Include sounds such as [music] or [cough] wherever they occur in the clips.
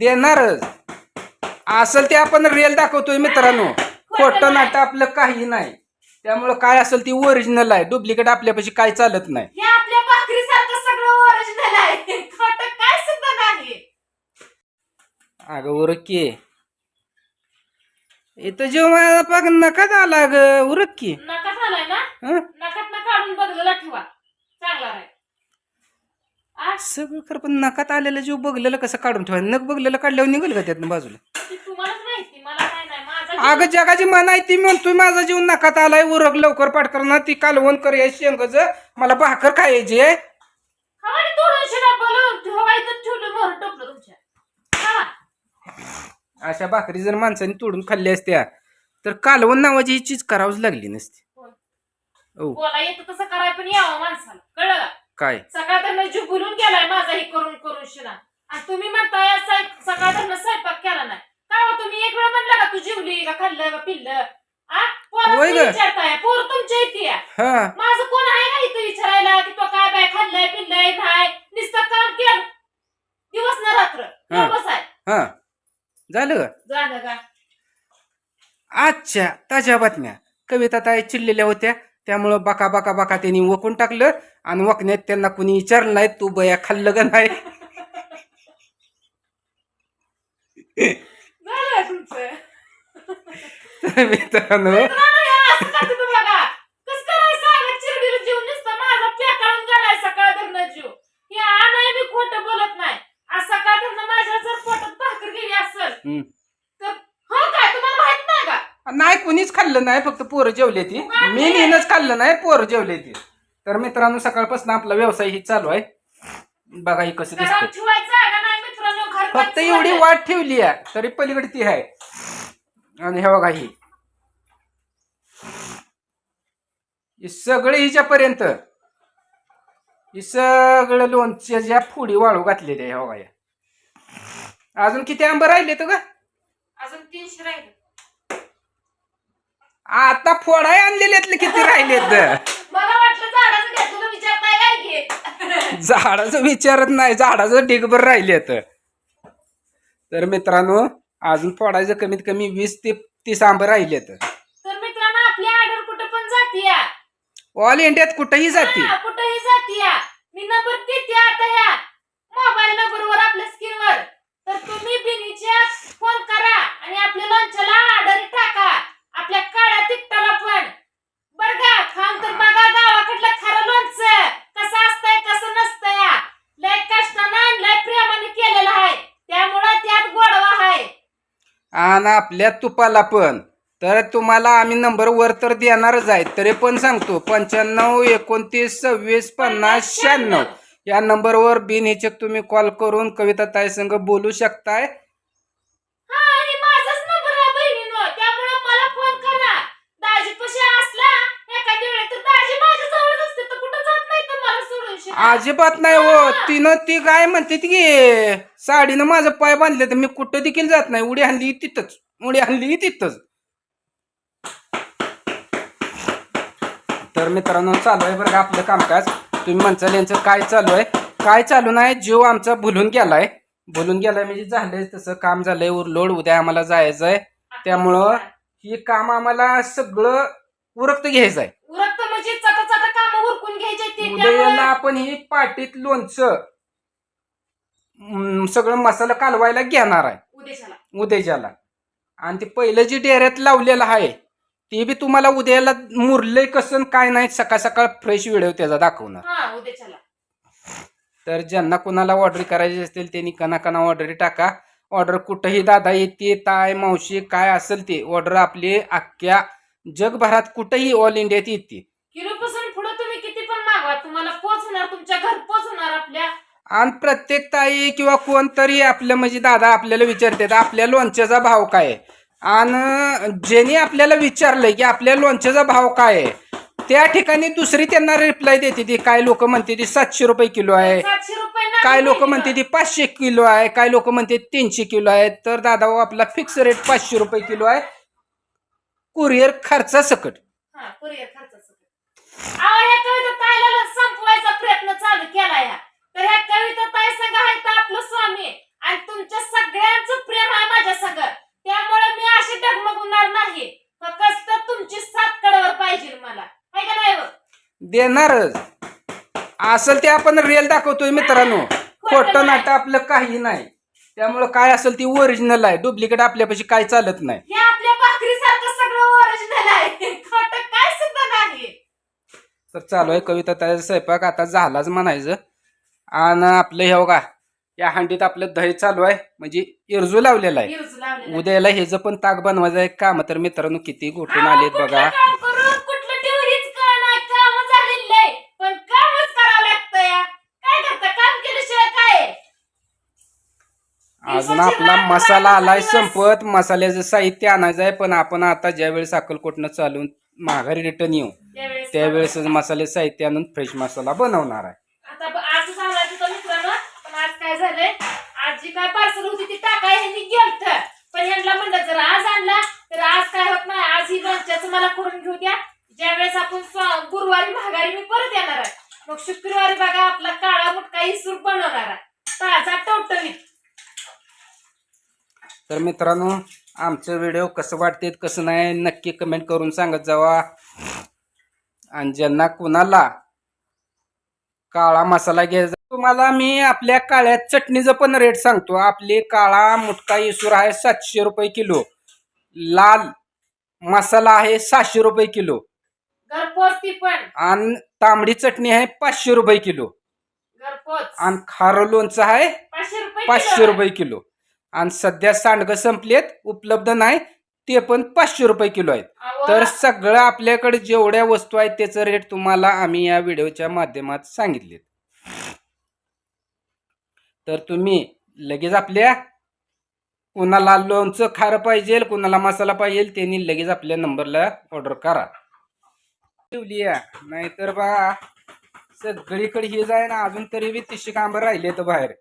देणारच. असेल ते आपण रिअल दाखवतोय मित्रांनो. खोटं नाटं आपलं काही नाही. त्यामुळं काय असेल ती ओरिजिनल आहे. डुप्लिकेट आपल्यापाशी काय चालत नाही. हे आपल्या भाकरीसारखं सगळं ओरिजिनल आहे. खोटं काय सुद्धा नाही. अगं उरक की इथं जेव्हा बघ नकाच आला ग उरक की नका झालाय ना? हं? नकात ना काढून बदलला ठेवा. चांगला राहील. सगळं खरं पण नकात आलेलं जीव बघलेलं कसं काढून ठेवायचं? नक बघलेलं काढल्यावर निघेल का त्यातनं बाजूला? ती तुम्हालाच माहिती मला काय नाही माझा अगं जगाची मन आहे ती म्हणतोय माझा जीव नकात आलाय उरक लवकर पाठकर ना ती कालवण कर या शेंगच मला भाकर खायची आहे. हवानी तोडून शिरा बोलून ठेवा इथं ठेवलं मोहर टोपलं तुमच्या. खावा. अशा भाकरी जर माणसाने तोडून खाल्ल्या असत्या तर कालवण नावाची ही चीज करावीच लागली नसती. होय. ओ बोला येतं तसं कराय पण यावं माणसाला कळलं का? काय? सकाळ त्यांना जीव भुलून गेलाय माझा हे करून करून शिना आणि तुम्ही म्हणताय सकाळ त्यांना स्वयंपाक केला नाही. काय हो तुम्ही? एक वेळ म्हणला का तू जेवली का खाल्लं का पिल्लं? आ? पोरं होय ग. विचारताय. पोर तुमच्या इथे या. हा. माझं कोण आहे का इथं विचारायला की तो काय बाय खाल्लंय पिल्लंय नाही? नुसतं काम केलं. दिवस ना रात्र. हा. आहे. हा. झालं का झालं का? आजच्या ताज्या बातम्या. कविता ताई चिडलेल्या होत्या. त्यामुळं बाका बाका बाका त्यांनी वकून टाकलं आणि वकण्यात त्यांना कुणी विचारलं नाही तू बया खाल्लं का नाही? मित्रांनो मित्रांनो, हे असं का तुम्ही बघा? कसं काय सांगत चिरडीला जीव नुसतं माझा पेकाळून गेलाय सकाळ धरणं जीव. हे आणाय मी खोटं बोलत नाही. आज सकाळ धरणं माझ्या जर पोटात भाकर गेली असेल, हम्म. तर हो काय तुम्हाला माहीत नाही का? नाही कुणीच खाल्लं नाही फक्त पोरं जेवले ती. मी नेहमीच खाल्लं नाही पोरं जेवले ती. तर मित्रांनो सकाळपासून आपला व्यवसाय ही चालू आहे. बघा ही कसं दिसतं फक्त एवढी. वाट ठेवली आहे तरी पलीकडे ती आहे. आणि हे बघा ही. सगळे हिच्यापर्यंत. ही सगळं लोणच्याच्या फुडी वाळू घातलेली आहे हे बघा या. अजून किती आंबे राहिले तर का अजून तीनशे राहिले. आता फोडाय आणलेल्यातले किती राहिलेत [laughs] मला वाटलं झाडाचं घ्या, तुला विचारताय काय घे. [laughs] झाडाचं विचारत नाही झाडाचं ढिगभर राहिलेत तर मित्रांनो अजून फोडायचं कमीत कमी वीस ते तीस आंबे राहिलेत तर मित्रांनो आपली ऑर्डर कुठं पण जातीया. ऑल इंडियात कुठेही जाते. कुठंही जातीया. मी नंबर देते आता या मोबाईल नंबरवर आपल्या स्क्रीनवर तर तुम्ही बिनीच्या फोन करा आणि आपल्या लोणच्याला ऑर्डर टाका आपल्या काळ्या तिकटाला पण बर का खाऊन तर बघा गावाकडलं खरं लोणचं कसं असतंय कसं नसतंय लय कष्टानं आणि लय प्रेमाने केलेलं आहे त्यामुळं त्यात गोडवा आहे आणि आपल्या तुपाला पण. तर तुम्हाला आम्ही नंबर वर तर देणारच आहे. तरी पण सांगतो पंच्याण्णव एकोणतीस सव्वीस पन्नास शहाण्णव. या नंबरवर बिनहिचक तुम्ही कॉल करून कविता ताई संग बोलू शकताय हा आणि माझाच नंबर आहे बहिणीनो त्यामुळे मला फोन करा दाजी पशी असला एखाद्या वेळेस तर दाजी माझ्या जवळ असते तर कुठं जात नाही तर मला सोडून शिना. अजिबात नाही हो. तिनं ती काय म्हणते ती की साडीनं माझं पाय बांधले तर मी कुठं देखील जात नाही. उडी आणली तिथंच. उडी आणली तिथंच. तर मित्रांनो चालू आहे बरं का आपलं कामकाज. तुम्ही म्हणचाल यांचं काय चालू आहे? काय चालू नाही जीव आमचा भुलून गेलाय. भुलून गेलाय म्हणजे झालंय तसं काम झालंय उरलोड उद्या आम्हाला जायचं आहे त्यामुळं हे काम आम्हाला सगळं उरक्त घ्यायचं आहे उरकतं म्हणजे चटा चटा काम उद्याला त्यामुळं आपण ही पाटीत लोणचं हम्म, सगळं मसाला कालवायला घेणार आहे. उद्याच्याला. उद्याच्याला. आणि ते पहिलं जे डेऱ्यात लावलेलं आहे ते बी तुम्हाला उद्याला मुरलंय कसं आणि काय नाही सकाळ सकाळ फ्रेश व्हिडिओ त्याचा दाखवणार. हा उद्याच्याला. तर ज्यांना कोणाला ऑर्डर करायची असतील त्यांनी कना ऑर्डर टाका. ऑर्डर कुठंही दादा येते ताय मावशी काय असेल ते ऑर्डर आपली अख्ख्या जगभरात कुठंही ऑल इंडियात येते. तुम्ही तुम्हाला पोचणार तुमच्या घर पोचणार आपल्या. आणि प्रत्येक ताई किंवा कोणतरी आपलं म्हणजे दादा आपल्याला विचारतात आपल्या लोणच्याचा भाव काय आहे? आणि ज्यांनी आपल्याला विचारलंय की आपल्या लोणच्याचा भाव काय आहे त्या ठिकाणी दुसरी त्यांना रिप्लाय देते ती काय लोक म्हणते ती सातशे रुपये किलो आहे. सातशे रुपये नाही काय लोक म्हणते? ती पाचशे किलो आहे. काय लोक म्हणते तीनशे किलो आहे. तर दादा हो, आपला फिक्स रेट पाचशे रुपये किलो आहे. कुरिअर खर्चासकट. हा कुरिअर खर्चाचं आवळ्या कविता ताईला संपवायचा प्रयत्न चालू केला या तर ह्या आपलं स्वामी आणि तुमच्या सगळ्यांचं प्रेम आहे माझ्या त्यामुळे मी अशी नाही. फक्त तुमची पाहिजे मला. देणारच. ते आपण रिअल दाखवतोय मित्रांनो. [laughs] खोट नाटक आपलं काही नाही. त्यामुळे काय असेल ती ओरिजिनल आहे. डुप्लिकेट आपल्यापाशी काय चालत नाही. तर चालू आहे कविता त्याचा स्वयंपाक आता झालाच म्हणायचं. आणि आपलं हे बघा या हंडीत आपलं दही चालू आहे म्हणजे इरजू लावलेला आहे. उद्याला हे जर पण ताक बनवायचं आहे. काम तर मित्रांनो किती गोठून आलेत बघा? अजून आपला मसाला आलाय. संपत. मसाल्याचं साहित्य आणायचं आहे पण आपण आता ज्यावेळेस अक्कलकोटनं चालून माघारी रिटर्न येऊ. त्यावेळेस मसाले साहित्य आणून फ्रेश मसाला बनवणार आहे. आता ब- आज मित्रांनो पण आज काय झालंय? आज जी काय पार्सल होती ती टाकाय ह्यांनी गेलत. पण ह्यांना म्हणलं जर आज आणला तर आज काय होत नाही आज ही मला करून घेऊ द्या. ज्यावेळेस आपण स्व- गुरुवारी माघारी मी परत येणार आहे. मग शुक्रवारी बघा आपला काळा मुटका इसूर बनवणार आहे. ताजा टवटवीत तर मित्रांनो आमचं व्हिडिओ कसं वाटते कसं नाही नक्की कमेंट करून सांगत जावा. आणि ज्यांना कुणाला काळा मसाला घ्यायचा तुम्हाला मी आपल्या काळ्या चटणीचं पण रेट सांगतो. आपली काळा मुटका इसूर आहे सातशे रुपये किलो. लाल मसाला आहे सहाशे रुपये किलो. आणि तांबडी चटणी आहे पाचशे रुपये किलो. आणि खारं लोणचं आहे पाचशे रुपये किलो. आणि सध्या सांडगं संपलेत उपलब्ध नाही. ते पण पाचशे रुपये किलो आहेत. तर सगळं आपल्याकडे जेवढ्या वस्तू आहेत त्याचं रेट तुम्हाला आम्ही या व्हिडिओच्या माध्यमात सांगितले तर तुम्ही लगेच आपल्या कुणाला लोणचं खारं पाहिजे कुणाला मसाला पाहिजे त्यांनी लगेच आपल्या नंबरला ऑर्डर करा. ठेवली. नाहीतर बा सगळीकडे हे जाय ना अजून तरी बी तिशे कांबं राहिले तर बाहेर.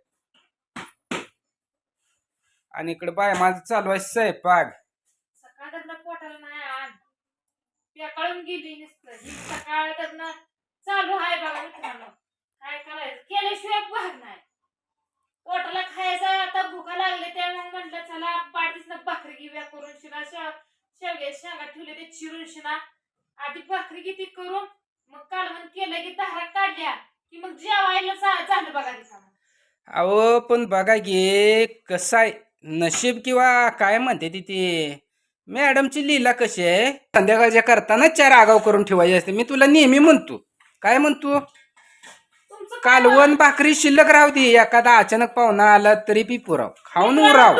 आणि इकडे बाय माझं चालू आहे स्वयंपाक सकाळ पोटाला नाही आण पेकाळून गेली नुसतं. ही सकाळ चालू आहे बघा मित्रांनो. काय करायचं? केल्याशिवाय भाग नाही. पोटाला खायचं आता भुका लागले त्यामुळे म्हटलं चला पाठीसनं भाकरी घेऊया करून. शिना शेव शेवगे शेंगा ठेवले ते चिरून शिना आधी भाकरी किती करून मग कालवण केलं की दहा काढल्या की मग जेवायला झालं बघा अहो पण बघा गे कसं आहे? नशीब किंवा काय म्हणते तिथे मॅडमची लीला कशी आहे? संध्याकाळच्या करताना चार आगाव करून ठेवायचे असते. मी तुला नेहमी म्हणतो. काय म्हणतो? कालवण भाकरी शिल्लक राहू दे. एखादा अचानक पाहुणा आला तरी पी पुराव. खाऊन उराव.